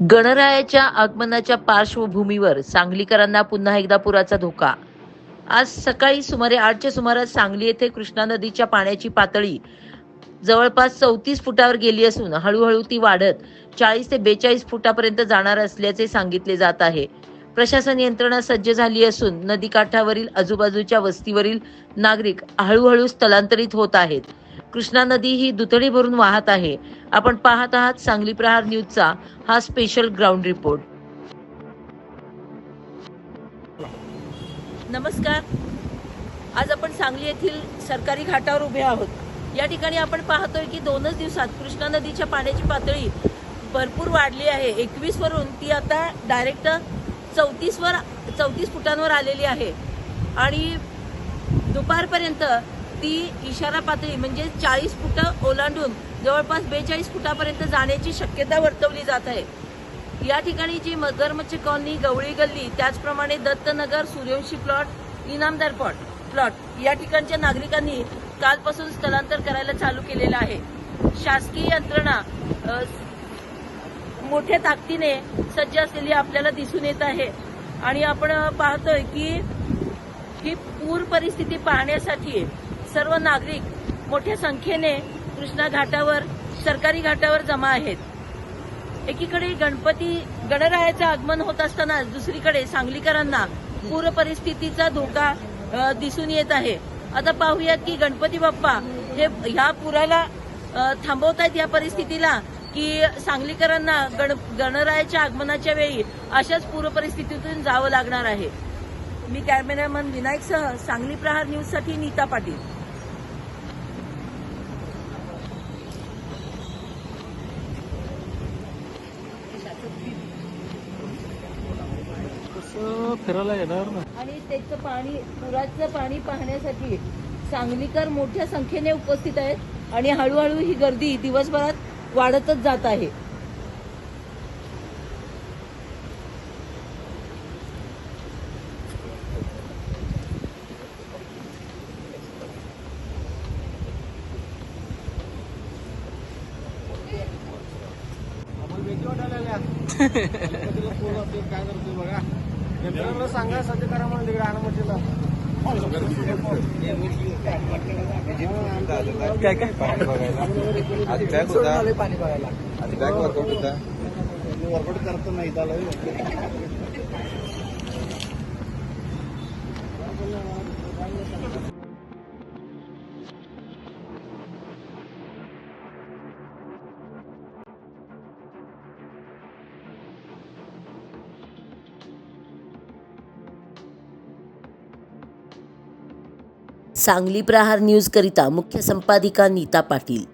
गणरायाच्या आगमनाच्या पार्श्वभूमीवर सांगलीकरांना पुन्हा एकदा पुराचा धोका. आज सकाळी सुमारे आठच्या सुमारास सांगली येथे कृष्णा नदीच्या पाण्याची पातळी जवळपास चौतीस फुटावर गेली असून हळूहळू ती वाढत चाळीस ते बेचाळीस फुटापर्यंत जाणार असल्याचे सांगितले जात आहे. प्रशासन यंत्रणा सज्ज झाली असून नदीकाठावरील आजूबाजूच्या वस्तीवरील नागरिक हळूहळू स्थलांतरित होत आहेत. कृष्णा नदी ही दुतळी भरून वाहत आहे. आपण पाहत आहात सांगली प्रहार न्यूजचा हा स्पेशल ग्राउंड रिपोर्ट नमस्कार. आज आपण सांगली येथील सरकारी घाटावर उभे आहोत. या ठिकाणी आपण पाहतोय की दोनच दिवसात कृष्णा नदीच्या पाण्याची पातळी भरपूर वाढली आहे. एकवीस वरून ती आता डायरेक्ट चौतीस वर चौतीस फुटांवर आलेली आहे. आणि दुपारपर्यंत ती इशारा पातळी म्हणजे चाळीस फुट ओलांडून जवळपास बेचाळीस फुटापर्यंत जाण्याची शक्यता वर्तवली जात आहे. या ठिकाणी जी मगरमच्छ कॉलनी गवळी गल्ली त्याचप्रमाणे Dattanagar Suryavanshi plot Inamdar plot plot या ठिकाणच्या नागरिकांनी कालपासून स्थलांतर करायला चालू केलेलं आहे. शासकीय यंत्रणा मोठ्या ताकदीने सज्ज असलेली आपल्याला दिसून येत आहे. आणि आपण पाहतोय की ही पूर परिस्थिती पाहण्यासाठी सर्व नागरिक मोठ्या संख्येने कृष्णा घाटावर सरकारी घाटावर जमा आहेत. एकीकडे गणपती गणरायाचं आगमन होत असताना दुसरीकडे सांगलीकरांना पूर परिस्थितीचा धोका दिसून येत आहे. आता पाहूयात की गणपती बाप्पा हे ह्या पुराला थांबवतायत या परिस्थितीला की सांगलीकरांना गण गणरायाच्या आगमनाच्या वेळी अशाच पूर परिस्थितीतून जावं लागणार आहे. मी कॅमेरामन विनायकसह सांगली प्रहार न्यूजसाठी नीता पाटील. कसं फिरायला येणार ना. आणि त्याचं पाणी पुराचं पाणी पाहण्यासाठी सांगलीकर मोठ्या संख्येने उपस्थित आहेत आणि हळूहळू ही गर्दी दिवसभरात वाढतच जात आहे. काय करतो बघा यंत्रणाला सांगा सध्या करा म्हणून तिकडे आणमतीला काय? काय पाणी बघायला आधी बॅग होता. पाणी बघायला आधी बॅग वर्कआउट होता. वर्कआउट करतो नाही झालं सांगली प्रहार न्यूज करिता मुख्य संपादिका नीता पाटील.